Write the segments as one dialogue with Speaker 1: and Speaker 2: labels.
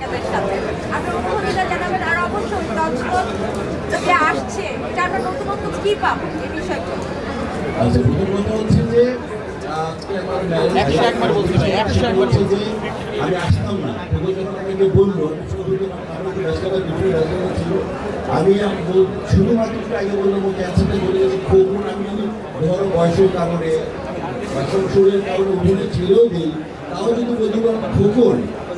Speaker 1: এলাকাদের সাথে। আপনার অনুভূতিটা জানাবেন আর অবশ্যই লঞ্চপথ যে আসছে এটা আমরা নতুনত্ব কি পাবো এই বিষয়টা
Speaker 2: আচ্ছা প্রথম কথা হচ্ছে যে আজকে আমার marriage
Speaker 3: একশো একবার বলছি একশো একবার
Speaker 2: যে আমি আসতাম না। বলল আমি বল- শুধুমাত্র আগে বললাম ক্যান্সারটা চলে গেছে। কখন আমি যদি ধরো বয়সের কারণে বা শরীরের কারণে অভিনয় ছেড়েও দিই তাও যদি বলতে খোকন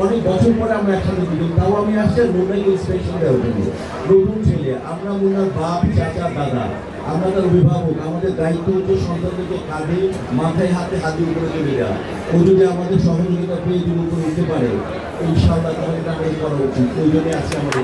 Speaker 2: অনেক বছর পরে আমরা একসাথে দিলাম তাও আমি আসছি আর ইন্সপিরেশন দেওয়ার জন্য নতুন ছেলে আমরা মুন্নার বাপ চাচা দাদা আমরা তার অভিভাবক আমাদের দায়িত্ব হচ্ছে সন্তানদেরকে কাঁধে মাথায় হাতে হাতে উপরে চলে যাওয়া ও যদি আমাদের সহযোগিতা পেয়ে যদি উপরে উঠতে পারে ইনশাআল্লাহ তাহলে এটা করা উচিত ওই জন্য আজকে আমাদের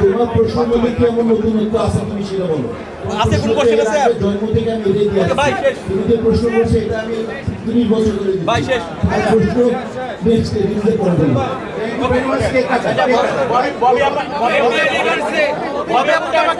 Speaker 2: তোমার প্রশ্ন বলে কি এমন নতুনত্ব আছে তুমি সেটা বলো
Speaker 3: আছে, কোনো question আছে?
Speaker 2: জন্ম থেকে আমি এটাই দিয়ে
Speaker 3: ভাই, শেষ।
Speaker 2: তুমি যে প্রশ্ন করছ এটা আমি তিরিশ বছর ধরে
Speaker 3: ভাই, শেষ।
Speaker 2: আর প্রশ্ন next day, নিজে
Speaker 3: ববি আপনি ববি আপনি আমাকে